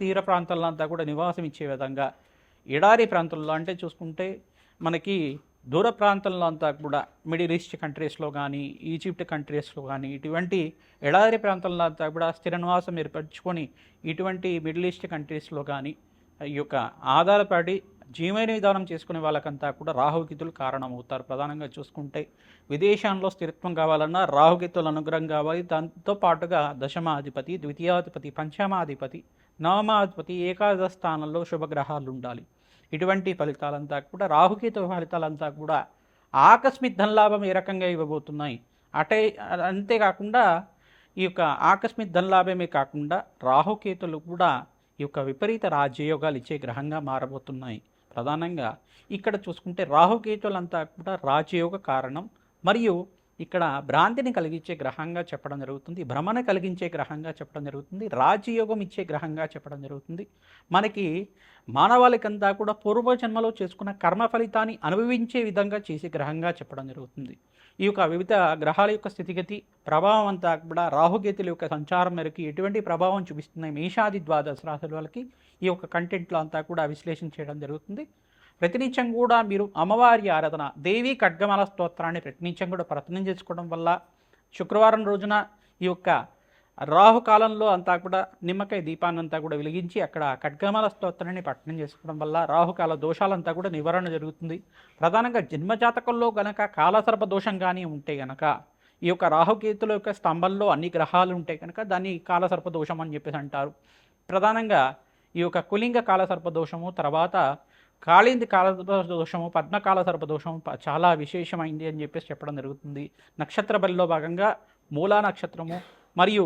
తీర ప్రాంతాల్లో అంతా కూడా నివాసం ఇచ్చే విధంగా ఎడారి ప్రాంతంలో అంటే చూసుకుంటే మనకి దూర ప్రాంతంలో అంతా కూడా మిడిల్ ఈస్ట్ కంట్రీస్లో కానీ ఈజిప్ట్ కంట్రీస్లో కానీ ఇటువంటి ఎడారి ప్రాంతంలో అంతా కూడా స్థిర నివాసం ఏర్పరచుకొని ఇటువంటి మిడిల్ ఈస్ట్ కంట్రీస్లో కానీ ఈ యొక్క ఆధారపడి జీవన విధానం చేసుకునే వాళ్ళకంతా కూడా రాహుగీతులు కారణమవుతారు. ప్రధానంగా చూసుకుంటే విదేశాల్లో స్థిరత్వం కావాలన్నా రాహుకేతుల అనుగ్రహం కావాలి. దాంతో పాటుగా దశమాధిపతి ద్వితీయాధిపతి పంచమాధిపతి నవమాధిపతి ఏకాదశ స్థానంలో శుభగ్రహాలు ఉండాలి ఇటువంటి ఫలితాలంతా కూడా రాహుకేతు ఫలితాలంతా కూడా ఆకస్మిక ధనలాభం ఏ రకంగా ఇవ్వబోతున్నాయి? అటే అంతేకాకుండా ఈ యొక్క ఆకస్మిక ధనలాభమే కాకుండా రాహుకేతులు కూడా ఈ యొక్క విపరీత రాజయోగాలు ఇచ్చే గ్రహంగా మారబోతున్నాయి. ప్రధానంగా ఇక్కడ చూసుకుంటే రాహుకేతులంతా కూడా రాజయోగ కారణం. మరియు ఇక్కడ భ్రాంతిని కలిగించే గ్రహంగా చెప్పడం జరుగుతుంది భ్రమణ కలిగించే గ్రహంగా చెప్పడం జరుగుతుంది రాజయోగం ఇచ్చే గ్రహంగా చెప్పడం జరుగుతుంది. మనకి మానవాళికంతా కూడా పూర్వజన్మలో చేసుకున్న కర్మ ఫలితాన్ని అనుభవించే విధంగా చేసే గ్రహంగా చెప్పడం జరుగుతుంది. ఈ యొక్క వివిధ గ్రహాల యొక్క స్థితిగతి ప్రభావం అంతా కూడా రాహుగేతుల యొక్క సంచారం మేరకు ఎటువంటి ప్రభావం చూపిస్తున్నాయి? మేషాది ద్వాదశ రాశుల వాళ్ళకి ఈ యొక్క కంటెంట్లో అంతా కూడా విశ్లేషణ చేయడం జరుగుతుంది. ప్రతినిత్యం కూడా మీరు అమ్మవారి ఆరాధన దేవి ఖడ్గమాల స్తోత్రాన్ని ప్రతినిత్యం కూడా ప్రయత్నం చేసుకోవడం వల్ల శుక్రవారం రోజున ఈ యొక్క రాహుకాలంలో అంతా కూడా నిమ్మకాయ దీపాన్ని అంతా కూడా వెలిగించి అక్కడ ఖడ్గమాల స్తోత్రాన్ని పట్టణం చేసుకోవడం వల్ల రాహుకాల దోషాలంతా కూడా నివారణ జరుగుతుంది. ప్రధానంగా జన్మజాతకంలో గనక కాలసర్ప దోషం కానీ ఉంటే గనక ఈ యొక్క రాహుకేతుల యొక్క స్తంభంలో అన్ని గ్రహాలు ఉంటే కనుక దాన్ని కాలసర్ప దోషం అని చెప్పేసి అంటారు. ప్రధానంగా ఈ యొక్క కులింగ కాలసర్ప దోషము తర్వాత కాళింది కాల దోషము పద్మకాల సర్పదోషము చాలా విశేషమైంది అని చెప్పేసి చెప్పడం జరుగుతుంది. నక్షత్ర బలిలో భాగంగా మూలా నక్షత్రము మరియు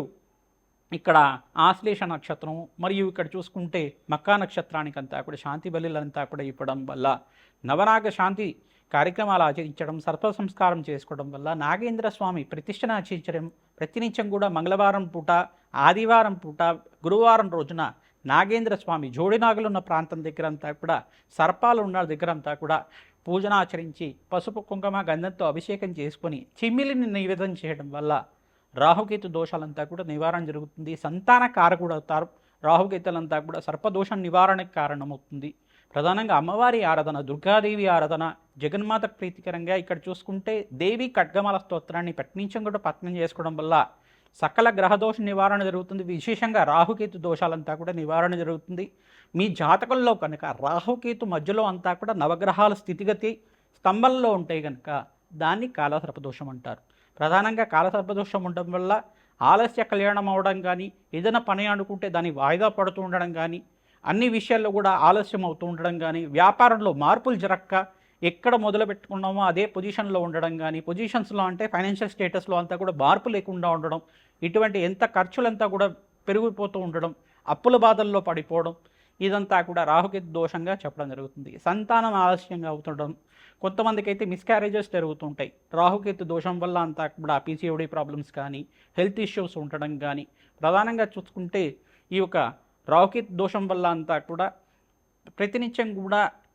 ఇక్కడ ఆశ్లేష నక్షత్రము మరియు ఇక్కడ చూసుకుంటే మక్కా నక్షత్రానికంతా కూడా శాంతి బలిలంతా కూడా ఇవ్వడం వల్ల నవనాగ శాంతి కార్యక్రమాలు ఆచరించడం సర్ప సంస్కారం చేసుకోవడం వల్ల నాగేంద్ర స్వామి ప్రతిష్టను ఆచరించడం ప్రతినిత్యం కూడా మంగళవారం పూట ఆదివారం పూట గురువారం రోజున నాగేంద్ర స్వామి జోడినాగులు ఉన్న ప్రాంతం దగ్గర అంతా కూడా సర్పాలు ఉన్న దగ్గర అంతా కూడా పూజన ఆచరించి పసుపు కుంకుమ గంధంతో అభిషేకం చేసుకొని చిమ్మిలిని నివేదన చేయడం వల్ల రాహుకేతు దోషాలంతా కూడా నివారణ జరుగుతుంది. సంతాన కారకుడు అవుతారు. రాహుకేతులంతా కూడా సర్పదోషం నివారణకు కారణమవుతుంది. ప్రధానంగా అమ్మవారి ఆరాధన దుర్గాదేవి ఆరాధన జగన్మాత ప్రీతికరంగా ఇక్కడ చూసుకుంటే దేవి ఖడ్గమాల స్తోత్రాన్ని పట్టించం కూడా పత్నం చేసుకోవడం వల్ల సకల గ్రహదోష నివారణ జరుగుతుంది. విశేషంగా రాహుకేతు దోషాలంతా కూడా నివారణ జరుగుతుంది. మీ జాతకంలో కనుక రాహుకేతు మధ్యలో అంతా కూడా నవగ్రహాల స్థితిగతి స్తంభంలో ఉంటాయి కనుక దాన్ని కాలసర్పదోషం అంటారు. ప్రధానంగా కాలసర్పదోషం ఉండడం వల్ల ఆలస్య కళ్యాణం అవడం కానీ ఏదైనా పని అనుకుంటే దాన్ని వాయిదా పడుతూ ఉండడం కానీ అన్ని విషయాల్లో కూడా ఆలస్యం అవుతూ ఉండడం కానీ వ్యాపారంలో మార్పులు జరక్క ఎక్కడ మొదలు పెట్టుకున్నామో అదే పొజిషన్లో ఉండడం కానీ పొజిషన్స్లో అంటే ఫైనాన్షియల్ స్టేటస్లో అంతా కూడా మార్పు లేకుండా ఉండడం ఇటువంటి ఎంత ఖర్చులంతా కూడా పెరిగిపోతూ ఉండడం అప్పుల బాధల్లో పడిపోవడం ఇదంతా కూడా రాహుకేతు దోషంగా చెప్పడం జరుగుతుంది. సంతానం ఆలస్యంగా అవుతుండడం కొంతమందికి అయితే మిస్క్యారేజెస్ జరుగుతుంటాయి. రాహుకేతు దోషం వల్ల అంతా కూడా పీసీఓడి ప్రాబ్లమ్స్ కానీ హెల్త్ ఇష్యూస్ ఉండడం కానీ ప్రధానంగా చూసుకుంటే ఈ యొక్క రాహుకేతు దోషం వల్ల అంతా కూడా ప్రతినిత్యం కూడా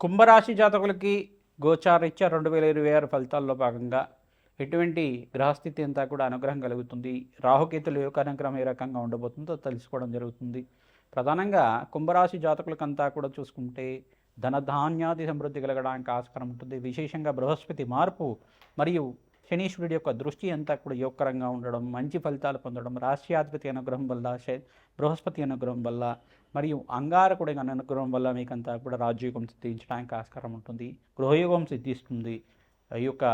కుంభరాశి జాతకులకి గోచారీత్యా రెండు వేల ఇరవై ఆరు ఫలితాల్లో భాగంగా ఎటువంటి గ్రహస్థితి అంతా కూడా అనుగ్రహం కలుగుతుంది. రాహుకేతుల యొక్క అనుగ్రహం ఏ రకంగా ఉండబోతుందో తెలుసుకోవడం జరుగుతుంది. ప్రధానంగా కుంభరాశి జాతకులకంతా కూడా చూసుకుంటే ధనధాన్యాది సమృద్ధి కలగడానికి ఆస్కారం ఉంటుంది. విశేషంగా బృహస్పతి మార్పు మరియు శనీశ్వరుడి యొక్క దృష్టి అంతా కూడా యోగకరంగా ఉండడం మంచి ఫలితాలు పొందడం రాష్ట్రాధిపతి అనుగ్రహం వల్ల శ- బృహస్పతి అనుగ్రహం వల్ల మరియు అంగారకుడి అనుగ్రహం వల్ల మీకంతా కూడా రాజయోగం సిద్ధించడానికి ఆస్కారం ఉంటుంది. గృహయోగం సిద్ధిస్తుంది. ఈ యొక్క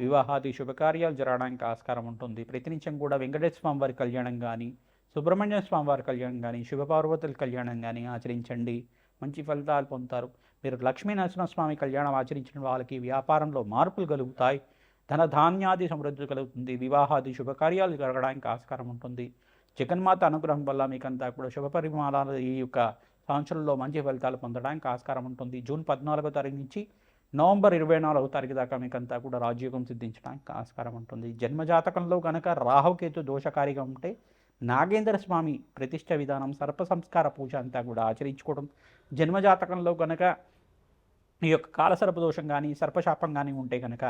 వివాహాది శుభకార్యాలు జరగడానికి ఆస్కారం ఉంటుంది. ప్రతినిత్యం కూడా వెంకటేశ్వర స్వామి వారి కళ్యాణం కానీ సుబ్రహ్మణ్య స్వామి వారి కళ్యాణం కానీ శుభపార్వతుల కళ్యాణం కానీ ఆచరించండి. మంచి ఫలితాలు పొందుతారు. మీరు లక్ష్మీ నరసింహస్వామి కళ్యాణం ఆచరించిన వాళ్ళకి వ్యాపారంలో మార్పులు కలుగుతాయి. ధన ధాన్యాది సమృద్ధి కలుగుతుంది. వివాహాది శుభకార్యాలు జరగడానికి ఆస్కారం ఉంటుంది. జగన్మాత అనుగ్రహం వల్ల మీకంతా కూడా శుభ పరిమాణాలు ఈ యొక్క సంవత్సరంలో మంచి ఫలితాలు పొందడానికి ఆస్కారం ఉంటుంది. జూన్ పద్నాలుగో తారీఖు నుంచి నవంబర్ ఇరవై నాలుగో తారీఖు దాకా మీకంతా కూడా రాజయోగం సిద్ధించడానికి ఆస్కారం ఉంటుంది. జన్మజాతకంలో కనుక రాహుకేతు దోషకారిగా ఉంటే నాగేంద్ర స్వామి ప్రతిష్ట విధానం సర్ప సంస్కార పూజ అంతా కూడా ఆచరించుకోవడం జన్మజాతకంలో కనుక ఈ యొక్క కాలసర్ప దోషం కానీ సర్పశాపం కానీ ఉంటే కనుక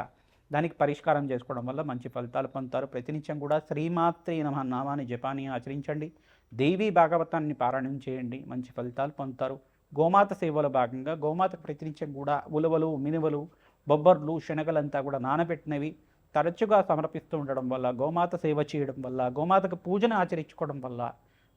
దానికి పరిష్కారం చేసుకోవడం వల్ల మంచి ఫలితాలు పొందుతారు. ప్రతినిత్యం కూడా శ్రీమాత్రి నమ. నామాన్ని జపాన్ని ఆచరించండి. దేవీ భాగవతాన్ని పారాయణం చేయండి. మంచి ఫలితాలు పొందుతారు. గోమాత సేవలో భాగంగా గోమాతకు ప్రతినిత్యం కూడా ఉలవలు మినువలు బొబ్బర్లు శనగలంతా కూడా నానబెట్టినవి తరచుగా సమర్పిస్తూ ఉండడం వల్ల గోమాత సేవ చేయడం వల్ల గోమాతకు పూజను ఆచరించుకోవడం వల్ల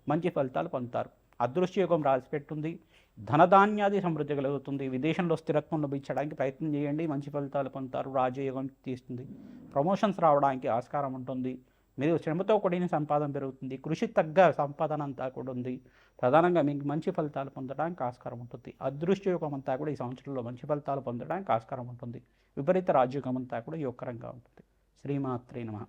మంచి ఫలితాలు పొందుతారు. అదృష్టయోగం రాసిపెట్టుంది. ధనధాన్యాది సమృద్ధి కలుగుతుంది. విదేశంలో స్థిరత్వం లభించడానికి ప్రయత్నం చేయండి. మంచి ఫలితాలు పొందుతారు. రాజయోగం తీస్తుంది. ప్రమోషన్స్ రావడానికి ఆస్కారం ఉంటుంది. మీరు శ్రమతో కూడిన సంపాదన పెరుగుతుంది. కృషి తగ్గ సంపాదన అంతా కూడా ఉంది. ప్రధానంగా మీకు మంచి ఫలితాలు పొందడానికి ఆస్కారం ఉంటుంది. అదృష్టయోగం అంతా కూడా ఈ సంవత్సరంలో మంచి ఫలితాలు పొందడానికి ఆస్కారం ఉంటుంది. విపరీత రాజయోగం అంతా కూడా యోగకరంగా ఉంటుంది. శ్రీమాత్రే నమ.